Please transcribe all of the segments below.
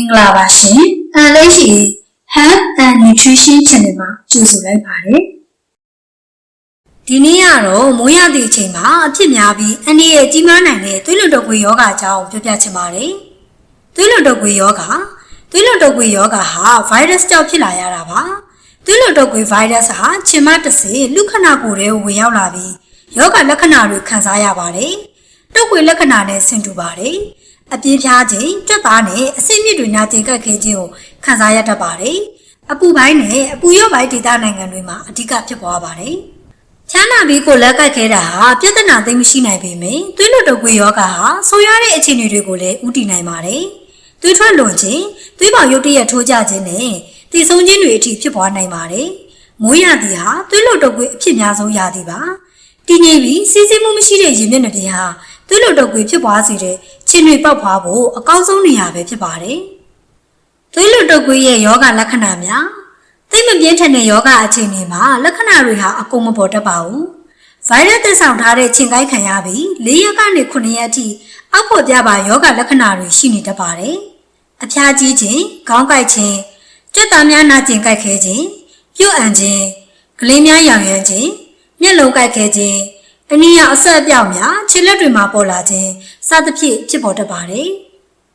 င်္ဂလာပါရှင်။အဲလေးရှိ Health and Nutrition Channel မှာကြိုဆိုလိုက်ပါတယ်။ဒီနေ့ကတော့မိုးရသည့်အချိန်မှာအဖြစ်များပြီးအန္တရာယ်ကြီးမားနိုင်တဲ့သွေးလွန်တုပ်ကွေးယောဂအကြောင်းပြောပြချင်ပါတယ်။သွေးလွန်တုပ်ကွေးယောဂသွေးလွန်တုပ်ကွေးယောဂဟာ virus ကြောင့်ဖြစ်လာရတာပါ။သွေးလွန်တုပ်ကွေး virus ဟာခြင်မတစ်စေလူခဏကိုယ်ထဲကိုဝင်ရောက်လာပြီးယောဂလက္ခဏာတွေခံစားရပါတယ်။တုပ်ကွေးလက္ခဏာနဲ့ဆင်တူပါတယ်။ အပြင်းပြားခြင်းကြွက်သားနဲ့အဆင့်မြင့်တွေနာကျင်ကပ်ခဲခြင်းကိုခံစားရတတ်ပါတယ်။အပူပိုင်းနဲ့အပူရော့ပိုင်းဒေသနိုင်ငံတွေမှာအဓိကဖြစ်ပွားပါတယ်။ချမ်းသာပြီးကိုလက်ကပ်ခဲတာဟာပြဿနာသိမ်းမရှိနိုင်ပေမယ့်သွေးလွတ်တုပ်ကွေးယောဂဟာဆိုးရွားတဲ့အခြေအနေတွေကိုလည်းဥတည်နိုင်ပါတယ်။သွေးထွက်လွန်ခြင်းသွေးပေါင်ရုပ်တရက်ထိုးကျခြင်းနဲ့တည်ဆုံခြင်းတွေအထိဖြစ်ပွားနိုင်ပါတယ်။မိုးရသည်ဟာသွေးလွတ်တုပ်ကွေးအဖြစ်များဆုံးရာသီပါ။တည်ငြိမ်ပြီးစီးစိမ်မှုမရှိတဲ့ရင်မျက်နှာပြင်ဟာ သွေးလွတ်တုပ်ကွေးဖြစ်ပွားစေတဲ့ခြေတွေပေါက်ဖွားဖို့အကောင်းဆုံးနေရာပဲဖြစ်ပါတယ်။သွေးလွတ်တုပ်ကွေးရဲ့ယောဂလက္ခဏာများသိမပြင်းထန်တဲ့ယောဂအခြေအနေမှာလက္ခဏာတွေဟာအကုန်မပေါ်တတ်ပါဘူး။ဗိုင်းရပ်သက်ဆောင်ထားတဲ့ခြင်ကိုက်ခံရပြီး၄ရက်ကနေ9ရက်အထိအောက်ပေါ်ပြပါယောဂလက္ခဏာတွေရှိနေတတ်ပါတယ်။အဖျားကြီးခြင်း၊ခေါင်းကိုက်ခြင်း၊ကြက်သားများနာကျင်ကိုက်ခဲခြင်း၊ပြုတ်အန်ခြင်း၊ကလေးများရောင်ရမ်းခြင်း၊မျက်လုံးကိုက်ခဲခြင်း၊ အနည်းရအဆက်အပြောက်များခြေလက်တွေမှာပေါ်လာခြင်းစသဖြင့်ဖြစ်ပေါ်တတ်ပါတယ်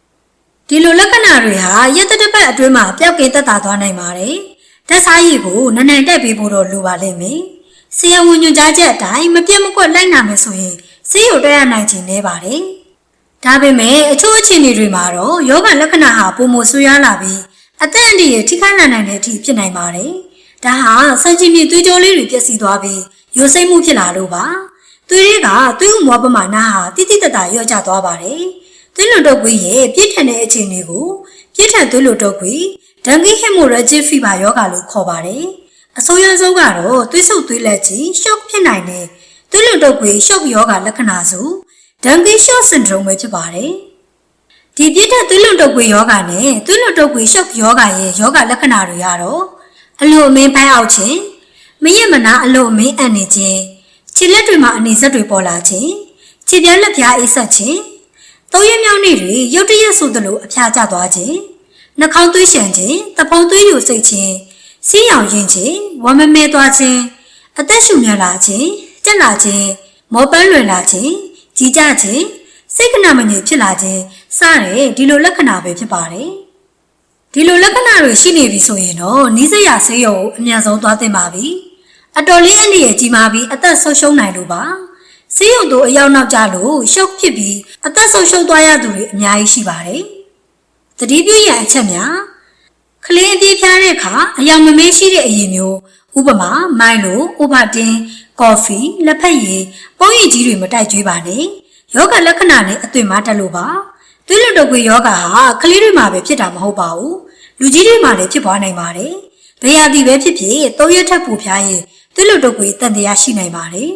။ဒီလိုလက္ခဏာတွေဟာရက်တစ်ပတ်အတွင်းမှာပျောက်ကင်းသက်သာသွားနိုင်ပါတယ်။ဓာတ်စားရည်ကိုနနန်တက်ပေးဖို့တော့လိုပါလိမ့်မယ်။ဆေးရုံဝင်ညွှန်ကြားချက်အတိုင်းမပြတ်မကွက်လိုက်နာမယ်ဆိုရင်ဆေးရုံတက်ရနိုင်ခြင်းနေပါတယ်။ဒါပေမဲ့အချို့အခြေအနေတွေမှာတော့ယောဂလက္ခဏာဟာပုံမဆွေးရလာပြီးအသက်အန္တရာယ်ထိခိုက်နိုင်တဲ့အထိဖြစ်နိုင်ပါတယ်။ဒါဟာစံချိန်မြေသွေးကြောလေးတွေပျက်စီးသွားပြီးရိုးစိမ့်မှုဖြစ်လာလို့ပါ။ သွေးတွေကသွေးဥမောပမာဏဟာတိတိတတရော့ကျသွားပါတယ်။သွေးလွန်တုပ်ကွေးရဲ့ပြည့်ထန်တဲ့အခြေအနေကိုပြည့်ထန်သွေးလွန်တုပ်ကွေးဒန်ဂီဟီမိုရဂျစ်ဖီဘာယောဂါလို့ခေါ်ပါတယ်။အဆိုးရဆုံးကတော့သွေးဆုပ်သွေးလက်ကြီးရှော့ဖြစ်နိုင်တဲ့သွေးလွန်တုပ်ကွေးရှော့ယောဂါလက္ခဏာဆိုဒန်ဂီရှော့စင်ဒရုံပဲဖြစ်ပါတယ်။ဒီပြည့်ထန်သွေးလွန်တုပ်ကွေးယောဂါနဲ့သွေးလွန်တုပ်ကွေးရှော့ယောဂါရဲ့ယောဂါလက္ခဏာတွေကတော့အလိုအမင်းပိုင်းအောက်ခြင်းမရမနာအလိုအမင်းအံ့နေခြင်း ခြေလက်တွေမှာအနေဆက်တွေပေါ်လာခြင်းခြေပြားလက်ပြားအိတ်ဆက်ခြင်းသုံးရမြောင်းနေတွေရုတ်တရက်ဆိုသလိုအဖျားကျသွားခြင်းနှာခေါင်းသွေးရှံခြင်းတဖုံသွေးယိုစိတ်ခြင်းစီးရောင်ရင်ခြင်းဝမ်းမမဲသွားခြင်းအသက်ရှူမြလာခြင်းကြက်လာခြင်းမောပန်းလွင်လာခြင်းကြီးကြခြင်းစိတ်ကနာမငြိမ်ဖြစ်လာခြင်းစတဲ့ဒီလိုလက္ခဏာပဲဖြစ်ပါတယ်ဒီလိုလက္ခဏာတွေရှိနေပြီဆိုရင်တော့နီးစပ်ရဆေးရုံကိုအမြန်ဆုံးသွားသင့်ပါပြီ။ အတော်လေးအန္တရာယ်ကြီးမားပြီးအသက်ဆုံးရှုံးနိုင်လို့ပါဆေးရုံတို့အရောက်နောက်ကြလို့ရှုပ်ဖြစ်ပြီးအသက်ဆုံးရှုံးသွားရသူတွေအများကြီးရှိပါတယ်သတိပြုရအချက်များကလေးအပြေးဖျားတဲ့အခါအယောင်မမေးရှိတဲ့အရေးမျိုးဥပမာမိုင်းလိုဥပတင်ကော်ဖီလက်ဖက်ရည်ပုံရည်ကြီးတွေမတိုက်ကြွေးပါနဲ့ယောဂလက္ခဏာနဲ့အသွင်မတက်လို့ပါသွေးလွန်တုပ်ကွေးယောဂဟာကလေးတွေမှာပဲဖြစ်တာမဟုတ်ပါဘူးလူကြီးတွေမှာလည်းဖြစ်ပွားနိုင်ပါတယ်ဘယ်ရာသီပဲဖြစ်ဖြစ်သုံးရက်ထက်ပိုဖျားရင် သွေးလွတ်တုပ်ကွေးတန်တရားရှိနိုင်ပါတယ်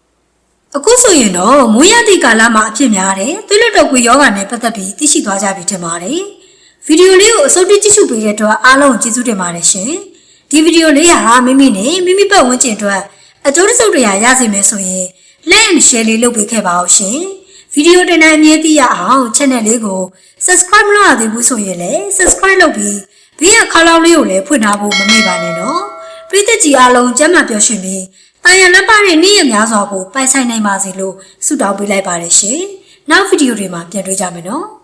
။အခုဆိုရင်တော့မိုးရသည့်ကာလမှာအဖြစ်များတဲ့သွေးလွတ်တုပ်ကွေးယောဂနဲ့ပတ်သက်ပြီးသိရှိသွားကြပြီထင်ပါတယ်။ဗီဒီယိုလေးကိုအစိုးရကြည့်ရှုပေးတဲ့အတွက်အားလုံးကျေးဇူးတင်ပါတယ်ရှင်။ဒီဗီဒီယိုလေးဟာမိမိနဲ့မိမိပတ်ဝန်းကျင်အတွက်အကျိုးတစုံတရာရစေမယ်ဆိုရင် like and share လေးလုပ်ပေးခဲ့ပါအောင်ရှင်။ဗီဒီယိုတင်တဲ့အမြဲသိရအောင် channel လေးကို subscribe မလုပ်ရသေးဘူးဆိုရင်လည်း subscribe လုပ်ပြီးဘေးကခေါင်းလောင်းလေးကိုလည်းဖွင့်ထားဖို့မမေ့ပါနဲ့နော်။ ပရိသတ်ကြီးအားလုံးကျမ်းမာပျော်ရွှင်ပြီးတာယာလက်ပါတဲ့နေ့ရက်များစွာကိုပိုင်ဆိုင်နိုင်ပါစေလို့ဆုတောင်းပေးလိုက်ပါတယ်ရှင်။နောက်ဗီဒီယိုတွေမှာပြန်တွေ့ကြမယ်နော်။